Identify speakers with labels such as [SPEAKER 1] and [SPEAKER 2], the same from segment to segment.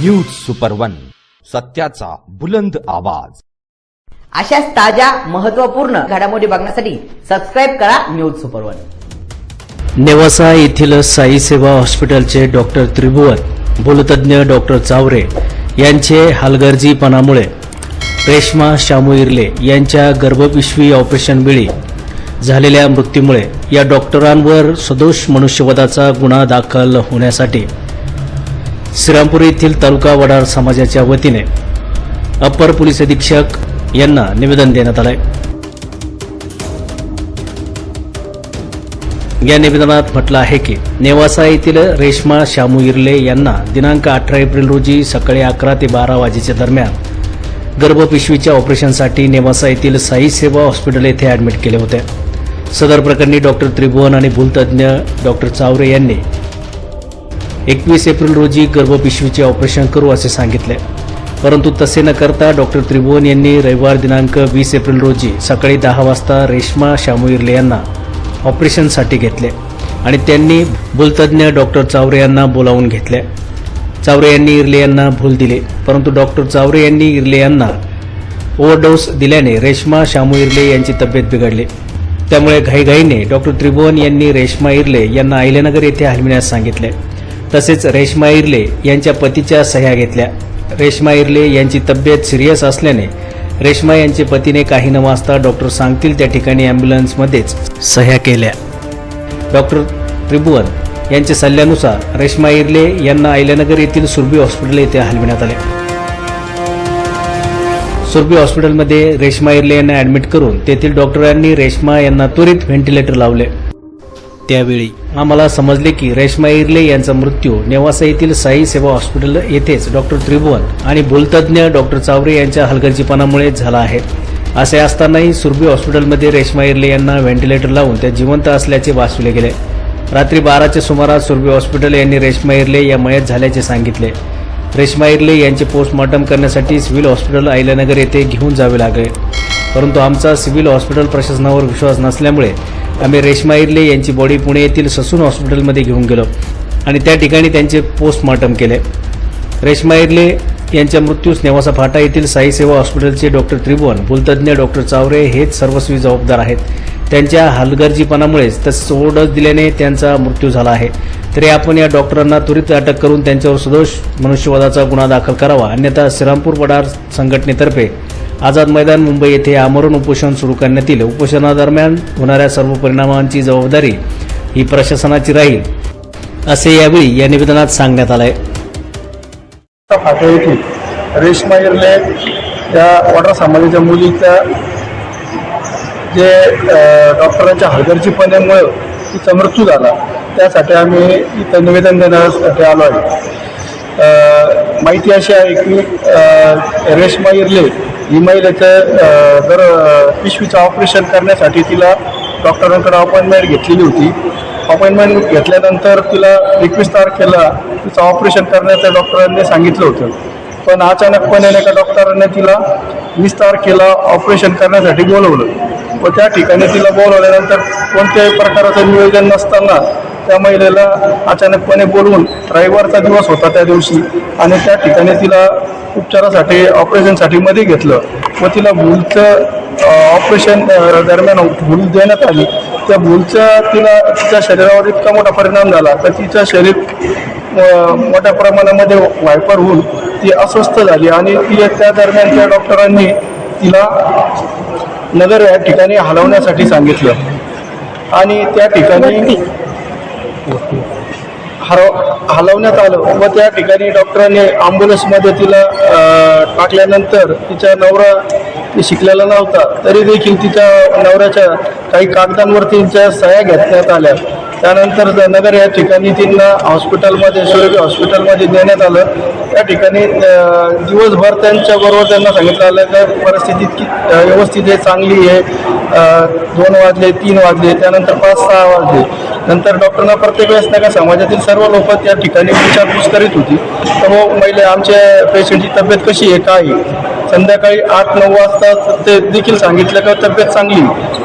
[SPEAKER 1] News super one सत्याचा बुलंद आवाज.
[SPEAKER 2] अशाच ताज्या महत्त्वपूर्ण घडामोडी बघण्यासाठी सबस्क्राईब करा न्यूज सुपर वन
[SPEAKER 3] नेवासा येथील साई सेवा हॉस्पिटलचे डॉक्टर त्रिभुवन भूलतज्ञ डॉक्टर चावरे यांचे हलगर्जीपणामुळे रेश्मा शामू इर्ले यांच्या गर्भपिशवी ऑपरेशन वेळी झालेल्या मृत्यूमुळे या डॉक्टरांवर सदोष मनुष्यवधाचा गुन्हा दाखल होण्यासाठी श्रीरामपूर येथील तालुका वडार समाजाच्या वतीने अप्पर पोलीस अधीक्षक यांना निवेदन देण्यात आलं आहे या निवेदनात म्हटलं आहे की नेवासा येथील रेश्मा शामू इर्ले यांना दिनांक अठरा एप्रिल रोजी सकाळी अकरा ते बारा वाजेच्या दरम्यान गर्भपिशवीच्या ऑपरेशनसाठी नेवासा येथील साई सेवा हॉस्पिटल येथे ॲडमिट केले होते. सदर प्रकरणी डॉक्टर त्रिभुवन आणि भूलतज्ञ डॉक्टर चावरे यांनी एकवीस एप्रिल रोजी गर्भपिशवीचे ऑपरेशन करू असे सांगितले. परंतु तसे न करता डॉक्टर त्रिभुवन यांनी रविवार दिनांक वीस एप्रिल रोजी सकाळी दहा वाजता रेश्मा शामुईर्ले इर्ले यांना ऑपरेशनसाठी घेतले आणि त्यांनी भूलतज्ञ डॉक्टर चावरे यांना बोलावून घेतले. चावरे यांनी इर्ले यांना भूल दिली परंतु डॉक्टर चावरे यांनी इर्ले यांना ओव्हरडोस दिल्याने रेश्मा शामू इर्ले यांची तब्येत बिघडली. त्यामुळे घाईघाईने डॉक्टर त्रिभुवन यांनी रेश्मा इर्ले यांना आयलेनगर येथे हलविण्यास सांगितले. तसेच रेश्मा इर्ले यांच्या पतीच्या सह्या घेतल्या. रेश्मा इर्ले यांची तब्येत सिरियस असल्याने रेश्मा यांचे पतीने काही न वाजता डॉक्टर सांगतील त्या ठिकाणी अँब्युलन्समध्येच सह्या केल्या. डॉक्टर त्रिभुवन यांच्या सल्ल्यानुसार रेश्मा इर्ले यांना अहिल्यानगर येथील सुरभी हॉस्पिटल येथे हलविण्यात आले. सुरभी हॉस्पिटलमध्ये रेश्मा इर्ले यांना ॲडमिट करून तेथील डॉक्टरांनी रेश्मा यांना त्वरित व्हेंटिलेटर लावले. त्यावेळी आम्हाला समजले की रेश्मा इर्ले यांचा मृत्यू नेवासा येथील साई सेवा हॉस्पिटल येथेच डॉक्टर त्रिभुवन आणि भूलतज्ञ डॉक्टर चावरे यांच्या हलगर्जीपणामुळे झाला आहे. असे असतानाही सुरभी हॉस्पिटलमध्ये रेश्मा इर्ले यांना व्हेंटिलेटर लावून त्या जिवंत असल्याचे वाचविले गेले. रात्री बाराच्या सुमारास सुरभी हॉस्पिटल यांनी रेश्मा इर्ले या मयत झाल्याचे सांगितले. रेश्मा इर्ले यांचे पोस्टमॉर्टम करण्यासाठी सिव्हिल हॉस्पिटल अहिल्यानगर येथे घेऊन जावे लागले. परंतु आमचा सिव्हिल हॉस्पिटल प्रशासनावर विश्वास नसल्यामुळे आम्ही रेश्मा इर्ले यांची बॉडी पुणे येथील ससून हॉस्पिटलमध्ये घेऊन गेलो आणि त्या ठिकाणी त्यांचे पोस्टमॉर्टम केले. रेश्मा इर्ले यांच्या मृत्यूस नेवासा फाटा येथील साई सेवा हॉस्पिटलचे डॉक्टर त्रिभुवन भूलतज्ञ डॉक्टर चावरे हेच सर्वस्वी जबाबदार आहेत. त्यांच्या हलगर्जीपणामुळेच तसेच सोडच दिल्याने त्यांचा मृत्यू झाला आहे. तरी आपण या डॉक्टरांना त्वरित अटक करून त्यांच्यावर सदोष मनुष्यवादाचा गुन्हा दाखल करावा. अन्यथा श्रीरामपूर वडार संघटनेतर्फे आझाद मैदान मुंबई येथे आमरण उपोषण सुरू करण्यात येईल. उपोषणादरम्यान होणाऱ्या सर्व परिणामांची जबाबदारी ही प्रशासनाची राहील असे यावेळी या निवेदनात सांगण्यात आलं आहे
[SPEAKER 4] फाट्या येथील रेश्मा या वडा समाजाच्या मुलीच्या जे डॉक्टरांच्या हलगर्जीपणामुळे तिचा मृत्यू झाला त्यासाठी आम्ही इथं निवेदन देण्यासाठी आलो आहे. माहिती अशी आहे की रेशमा रेश्मा इर्ले ही महिलेचं जर पिशवीचं ऑपरेशन करण्यासाठी तिला डॉक्टरांकडे अपॉइंटमेंट घेतलेली होती. अपॉइंटमेंट घेतल्यानंतर तिला एकवीस तारखेला तिचं ऑपरेशन करण्याचं डॉक्टरांनी सांगितलं होतं. पण अचानकपणे एका डॉक्टरांनी तिला वीस तारखेला ऑपरेशन करण्यासाठी बोलवलं. व त्या ठिकाणी तिला बोलवल्यानंतर कोणत्याही प्रकाराचं नियोजन नसताना त्या महिलेला अचानकपणे बोलवून रविवारचा दिवस होता त्या दिवशी आणि त्या ठिकाणी तिला उपचारासाठी ऑपरेशनसाठी मध्ये घेतलं. व तिला भूलचं ऑपरेशन दरम्यान भूल देण्यात आली. त्या भूलचा तिला तिच्या शरीरावर इतका मोठा परिणाम झाला. तर तिचं शरीर मोठ्या प्रमाणामध्ये वायपर होऊन ती अस्वस्थ झाली आणि ती त्या दरम्यान त्या डॉक्टरांनी तिला नगर या ठिकाणी हलवण्यासाठी सांगितलं. आणि त्या ठिकाणी हरव हलवण्यात आलं. व त्या ठिकाणी डॉक्टरांनी ॲम्ब्युलन्समध्ये तिला टाकल्यानंतर तिचा नवरा ती शिकलेला नव्हता. तरी देखील तिच्या नवऱ्याच्या काही कागदांवरती तिच्या सह्या घेतण्यात आल्या. त्यानंतर नगर या ठिकाणी तिला हॉस्पिटलमध्ये सुरभी हॉस्पिटलमध्ये देण्यात आलं. त्या ठिकाणी दिवसभर त्यांच्याबरोबर त्यांना सांगितलं आलं का परिस्थिती इतकी व्यवस्थित आहे चांगली आहे. दोन वाजले तीन वाजले त्यानंतर पाच सहा वाजले. नंतर डॉक्टरना प्रत्येक वेळेस नाही का समाजातील सर्व लोक त्या ठिकाणी विचारपूस करीत होती. तर मग महिले आमच्या पेशंटची तब्येत कशी आहे काय आहे? संध्याकाळी आठ नऊ वाजता ते देखील सांगितलं का तब्येत चांगली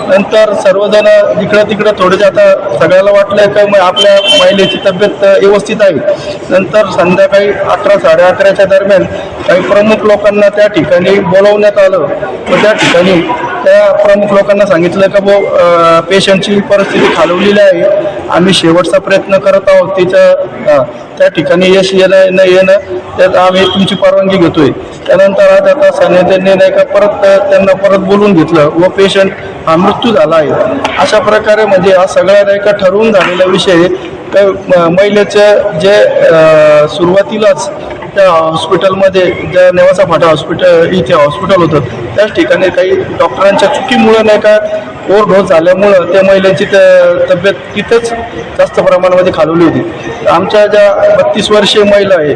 [SPEAKER 4] नंतर सर्वजण इकडं तिकडं थोडे आता सगळ्याला वाटलं का मग आपल्या महिलेची तब्येत व्यवस्थित आहे. नंतर संध्याकाळी अकरा साडे अकराच्या दरम्यान काही प्रमुख लोकांना त्या ठिकाणी बोलवण्यात आलं. व त्या ठिकाणी त्या प्रमुख लोकांना सांगितलं का बो पेशंटची परिस्थिती खालवलेली आहे. आम्ही शेवटचा प्रयत्न करत आहोत. तिचं त्या ठिकाणी यश येणं न येणं त्यात आम्ही तुमची परवानगी घेतोय. त्यानंतर आज आता सने नाही का परत त्यांना परत बोलून घेतलं व पेशंट हा मृत्यू झाला आहे. अशा प्रकारे म्हणजे हा सगळ्या नाही का ठरवून झालेला विषय त्या महिलेचं जे सुरुवातीलाच त्या हॉस्पिटलमध्ये ज्या नेवासा फाटा हॉस्पिटल इथे हॉस्पिटल होतं त्याच ठिकाणी काही डॉक्टरांच्या चुकीमुळं नाही का ओव्हरडोस झाल्यामुळं त्या महिलेची त- तब्येत तिथंच जास्त प्रमाणामध्ये खालवली होती. आमच्या ज्या बत्तीस वर्षीय महिला आहे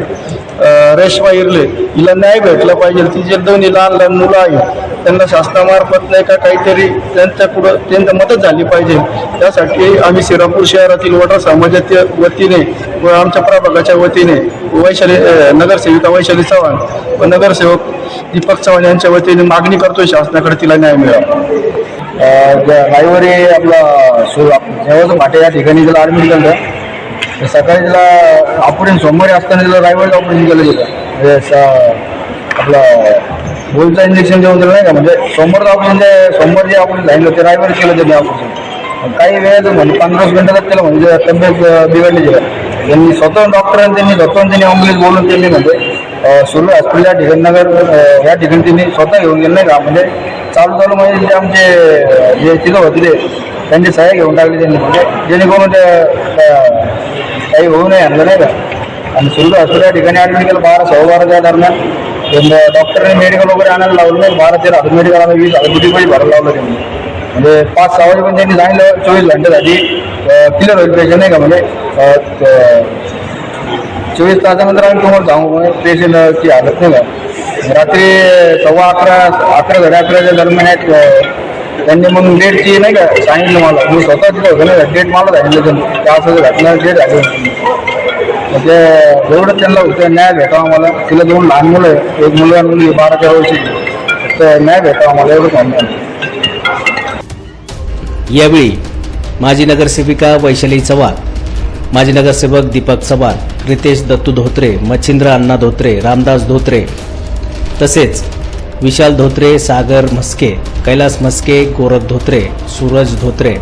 [SPEAKER 4] रेश्मा इरले. हिला न्याय भेटला पाहिजे. तिचे दोन्ही लहान लहान मुलं आहेत त्यांना शासनामार्फत नाही का काहीतरी त्यांच्या पुढं त्यांना मदत झाली पाहिजे. त्यासाठी आम्ही सिरापूर शहरातील वडा समाजाच्या वतीने व आमच्या प्रभागाच्या वतीने वैशाली नगरसेविका वैशाली चव्हाण व नगरसेवक दीपक चव्हाण यांच्या वतीने मागणी करतोय शासनाकडे तिला न्याय मिळावा.
[SPEAKER 5] रायवरी आपला सु जेव्हा फाटे या ठिकाणी त्याला ॲडमिट झालं. सकाळी त्याला ऑपरेशन सोमवारी असताना त्याला रविवारी ऑपरेशन केलं गेलं. म्हणजे आपलं बोलचं इंजेक्शन देऊन दिलं नाही का? म्हणजे सोमवारचं ऑपरेशन ते सोमवार जे ऑपरेशन झालं ते रविवारी केलं त्यांनी ऑपरेशन काही वेळेत म्हणजे पंधरा वीस केलं म्हणजे तब्येत बिघडली गेलं त्यांनी स्वतः डॉक्टरांनी त्यांनी स्वतः त्यांनी ॲम्ब्युलन्स बोलून त्यांनी म्हणजे सुरू हॉस्पिटल या ठिकाणी या ठिकाणी त्यांनी स्वतः घेऊन गेले नाही का? म्हणजे चालू चालू म्हणजे जे आमचे जे तिथं होते ते त्यांची सहाय्य घेऊन टाकली त्यांनी. म्हणजे जेणेकरून ते काही होऊ नये आणलं नाही का? आणि सुरू हॉस्पिटल त्या ठिकाणी ॲडमिट केलं बारा सव्वा बाराच्या दरम्यान डॉक्टरांनी डॉक्टरने मेडिकल वगैरे आणायला लावलं नाही बारा तेरा हजार मेडिकल आम्ही वीस हजार किती पैसे भरायला लावलं त्यांनी. म्हणजे पाच सहा वाजेपर्यंत त्यांनी सांगितलं चोवीस घंटेसाठी क्लिअर होईल पेशंट नाही का म्हणजे चोवीस तासानंतर आम्ही तुम्हाला सांगू पेशंटची हालत नाही का? रात्री सव्वा अकरा अकरा साडे अकराच्या दरम्यान एक त्यांनी मग डेटची नाही का सांगितलं मला. मी स्वतः तिथं होतो नाही डेट मला सांगितलं त्यांनी. त्या असं घटना डेट झाली म्हणजे एवढं त्यांना होतं न्याय भेटावा मला. तिला दोन लहान मुलं आहे एक मुलगा मुलगी बारा तेरा वर्षी तर न्याय भेटावा मला एवढं सांगतो
[SPEAKER 3] यावेळी माजी नगरसेविका वैशाली चव्हाण माजी नगरसेवक दीपक चव्हाण रितेश दत्तू धोत्रे मच्छिंद्र अण्णा धोत्रे रामदास धोत्रे तसेच विशाल धोत्रे सागर म्हस्के कैलास म्हस्के गोरख धोत्रे सूरज धोत्रे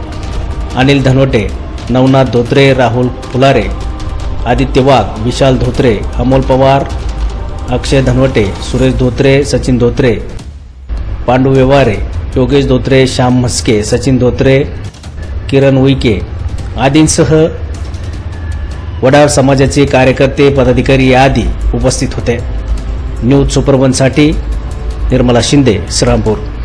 [SPEAKER 3] अनिल धनवटे नवनाथ धोत्रे राहुल फुलारे आदित्य वाघ विशाल धोत्रे अमोल पवार अक्षय धनवटे सुरेश धोत्रे सचिन धोत्रे पांडू व्यवहारे योगेश धोत्रे श्याम म्हस्के सचिन धोत्रे किरण उईके आदींसह वडार समाजाचे कार्यकर्ते पदाधिकारी आदी उपस्थित होते. न्यूज सुपरवनसाठी निर्मला शिंदे श्रीरामपूर.